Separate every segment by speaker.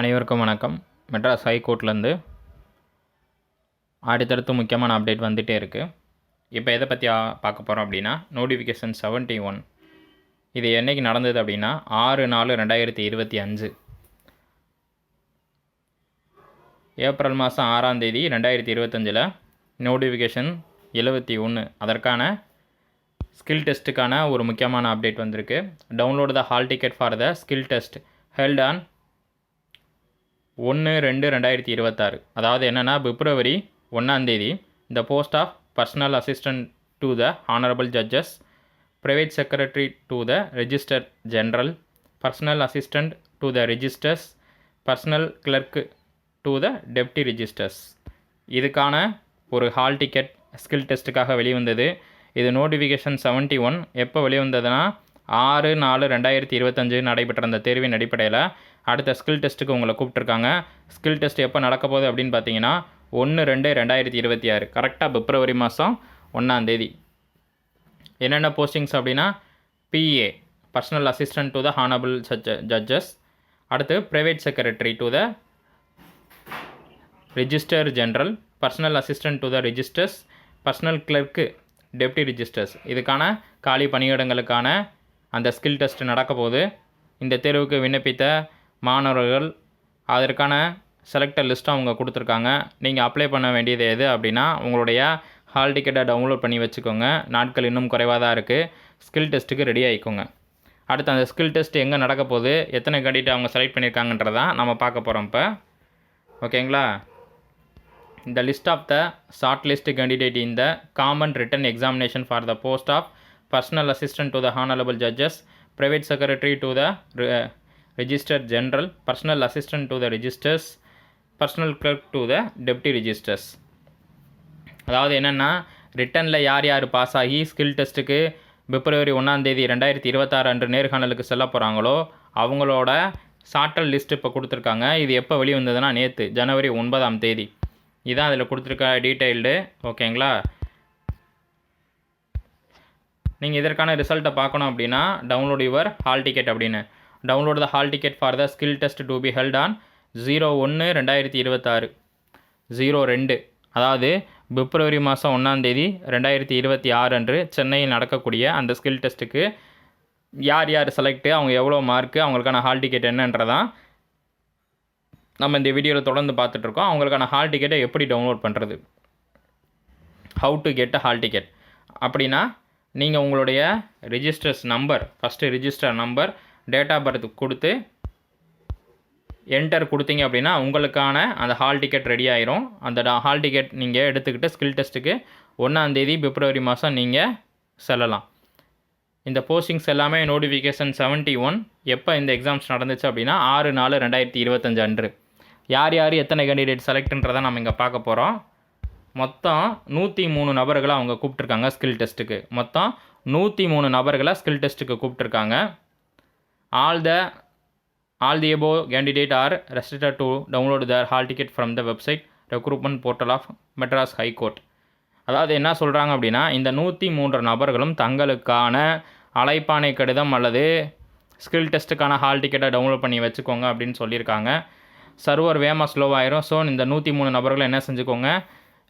Speaker 1: அனைவருக்கும் வணக்கம். மெட்ராஸ் ஹைகோர்ட்லேருந்து அடுத்தடுத்து முக்கியமான அப்டேட் வந்துகிட்டே இருக்குது இப்போ எதை பற்றி பார்க்க போகிறோம் அப்படின்னா நோட்டிஃபிகேஷன் செவன்ட்டி ஒன் இது என்றைக்கு நடந்தது அப்படின்னா ஆறு நாலு ரெண்டாயிரத்தி இருபத்தி அஞ்சு. ஏப்ரல் மாதம் ஆறாம் தேதி ரெண்டாயிரத்தி இருபத்தஞ்சில் நோட்டிஃபிகேஷன் எழுபத்தி ஒன்று அதற்கான ஸ்கில் டெஸ்ட்டுக்கான ஒரு முக்கியமான அப்டேட் வந்திருக்கு. Download the hall ticket for the skill test held on ஒன்று ரெண்டு ரெண்டாயிரத்தி இருபத்தாறு. அதாவது என்னென்னா பிப்ரவரி ஒன்றாந்தேதி இந்த post of personal assistant to the honourable judges private secretary to the register general personal assistant to the registers personal clerk to the deputy registers இதுக்கான ஒரு ஹால் டிக்கெட் ஸ்கில் டெஸ்ட்டுக்காக வெளிவந்தது. இது நோட்டிஃபிகேஷன் செவன்ட்டி ஒன் எப்போ வெளிவந்ததுன்னா ஆறு நாலு ரெண்டாயிரத்தி இருபத்தஞ்சு நடைபெற்ற அந்த தேர்வின் அடிப்படையில் அடுத்த ஸ்கில் டெஸ்ட்டுக்கு உங்களை கூப்பிட்ருக்காங்க ஸ்கில் டெஸ்ட் எப்போ நடக்க போகுது அப்படின்னு பார்த்தீங்கன்னா ஒன்று ரெண்டு ரெண்டாயிரத்தி இருபத்தி ஆறு. கரெக்டாக பிப்ரவரி மாதம் ஒன்றாந்தேதி என்னென்ன போஸ்டிங்ஸ் அப்படின்னா PA personal assistant to the honourable judge judges அடுத்து private secretary to the register general personal assistant to the registers personal clerk deputy registers இதுக்கான காலி பணியிடங்களுக்கான அந்த ஸ்கில் டெஸ்ட் நடக்க போகுது இந்த தேர்வுக்கு விண்ணப்பித்த மாணவர்கள் அதற்கான செலக்டர் லிஸ்ட்டும் அவங்க கொடுத்துருக்காங்க. நீங்கள் அப்ளை பண்ண வேண்டியது எது அப்படின்னா உங்களுடைய ஹால் டிக்கெட்டை டவுன்லோட் பண்ணி வச்சுக்கோங்க. நாட்கள் இன்னும் குறைவாக தான் இருக்குது ஸ்கில் டெஸ்ட்டுக்கு ரெடி ஆகிக்கோங்க அடுத்து அந்த ஸ்கில் டெஸ்ட் எங்கே நடக்க போகுது எத்தனை கேண்டிடேட் அவங்க செலக்ட் பண்ணியிருக்காங்கன்றதான் நம்ம பார்க்க போகிறோம் இப்போ. ஓகேங்களா இந்த list of the short list candidate இந்த common written examination for the post of personal assistant to the honourable judges private secretary to the register general personal assistant to the registers personal clerk to the deputy registers அதாவது என்னென்னா ரிட்டனில் யார் யார் pass ஆகி skill டெஸ்ட்டுக்கு பிப்ரவரி ஒன்றாந்தேதி ரெண்டாயிரத்தி இருபத்தாறு அன்று நேர்காணலுக்கு செல்ல போகிறாங்களோ அவங்களோட சாட்டல் லிஸ்ட் இப்போ கொடுத்துருக்காங்க. இது எப்போ வெளிவந்ததுன்னா நேற்று ஜனவரி ஒன்பதாம் தேதி. இதான் அதில் கொடுத்துருக்க டீட்டெயில்டு ஓகேங்களா நீங்கள் இதற்கான ரிசல்ட்டை பார்க்கணும் அப்படின்னா டவுன்லோட் யுவர் ஹால் டிக்கெட் அப்படின்னு. Download the hall ticket for the skill test to be held on zero ஒன்று ரெண்டாயிரத்தி இருபத்தாறு. ஜீரோ ரெண்டு அதாவது பிப்ரவரி மாதம் ஒன்றாந்தேதி ரெண்டாயிரத்தி இருபத்தி ஆறு அன்று சென்னையில் நடக்கக்கூடிய அந்த ஸ்கில் டெஸ்ட்டுக்கு யார் யார் செலக்ட்டு அவங்க எவ்வளோ மார்க்கு அவங்களுக்கான ஹால் டிக்கெட் என்னன்றதான் நம்ம இந்த வீடியோவில் தொடர்ந்து பார்த்துட்ருக்கோம் அவங்களுக்கான ஹால் டிக்கெட்டை எப்படி டவுன்லோட் பண்ணுறது how to get a hall ticket அப்படின்னா நீங்கள் உங்களுடைய registers number first register number date of birth கொடுத்து என்டர் கொடுத்தீங்க அப்படின்னா உங்களுக்கான அந்த ஹால் டிக்கெட் ரெடி ஆயிரும். அந்த ஹால் டிக்கெட் நீங்கள் எடுத்துக்கிட்டு ஸ்கில் டெஸ்ட்டுக்கு ஒன்றாந்தேதி பிப்ரவரி மாதம் நீங்கள் செல்லலாம். இந்த போஸ்டிங்ஸ் எல்லாமே நோட்டிஃபிகேஷன் செவன்ட்டி ஒன் எப்போ இந்த எக்ஸாம்ஸ் நடந்துச்சு அப்படின்னா ஆறு நாலு ரெண்டாயிரத்தி இருபத்தஞ்சு அன்று. யார் யார் எத்தனை கேண்டிடேட் செலக்ட்ன்றதை நம்ம இங்கே பார்க்க போகிறோம் மொத்தம் நூற்றி மூணு நபர்களை அவங்க கூப்பிட்ருக்காங்க ஸ்கில் டெஸ்ட்டுக்கு மொத்தம் நூற்றி மூணு நபர்களை ஸ்கில் டெஸ்ட்டுக்கு கூப்பிட்ருக்காங்க all the all the above candidate are restricted to download the hall ticket from the website recruitment portal of Madras high court அதாவது என்ன சொல்கிறாங்க அப்படின்னா இந்த நூற்றி மூன்று நபர்களும் தங்களுக்கான அலைப்பானை கடிதம் அல்லது ஸ்கில் டெஸ்ட்டுக்கான ஹால் டிக்கெட்டை டவுன்லோட் பண்ணி வச்சுக்கோங்க அப்படின்னு சொல்லியிருக்காங்க. சர்வர் வேகமாக ஸ்லோவாயிரும் ஸோ இந்த நூற்றி மூணு நபர்களை என்ன செஞ்சுக்கோங்க?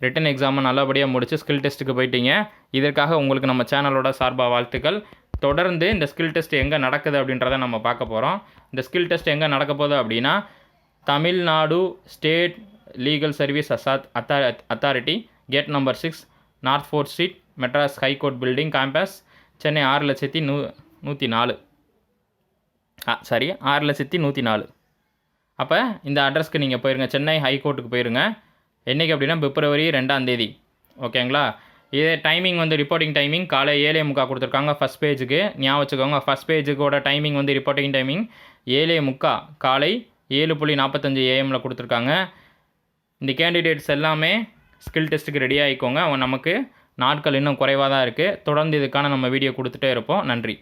Speaker 1: ரிட்டன் எக்ஸாமை நல்லபடியாக முடித்து ஸ்கில் டெஸ்ட்டுக்கு போயிட்டீங்க. இதற்காக உங்களுக்கு நம்ம சேனலோட சார்பாக வாழ்த்துக்கள். தொடர்ந்து இந்த ஸ்கில் டெஸ்ட் எங்கே நடக்குது அப்படின்றத நம்ம பார்க்க போகிறோம் இந்த ஸ்கில் டெஸ்ட் எங்கே நடக்க போகுது அப்படின்னா தமிழ்நாடு ஸ்டேட் லீகல் சர்வீஸ் அசாத் அத்தா authority gate number six north fourth street Madras high court building campus Chennai ஆறு லட்சத்தி நூ நூற்றி நாலு. ஆ சாரி ஆறு லட்சத்தி நூற்றி நாலு. அப்போ இந்த அட்ரஸ்க்கு நீங்கள் போயிருங்க. சென்னை ஹைகோர்ட்டுக்கு போயிருங்க. என்றைக்கு அப்படின்னா பிப்ரவரி ரெண்டாம் தேதி. ஓகேங்களா? இதே டைமிங் வந்து ரிப்போர்ட்டிங் டைமிங் காலை ஏழே முக்கா கொடுத்துருக்காங்க ஃபஸ்ட் பேஜுக்கு ஞாபகம் வச்சுக்கோங்க ஃபஸ்ட் பேஜுக்கோட டைமிங் வந்து ரிப்போர்ட்டிங் டைமிங் ஏழே முக்கா காலை ஏழு புள்ளி நாற்பத்தஞ்சு ஏஎம்மில் கொடுத்துருக்காங்க. இந்த கேண்டிடேட்ஸ் எல்லாமே ஸ்கில் டெஸ்ட்டுக்கு ரெடி ஆகிக்கோங்க. நமக்கு நாட்கள் இன்னும் குறைவாக தான் இருக்குது தொடர்ந்து இதுக்கான நம்ம வீடியோ கொடுத்துட்டே இருப்போம். நன்றி.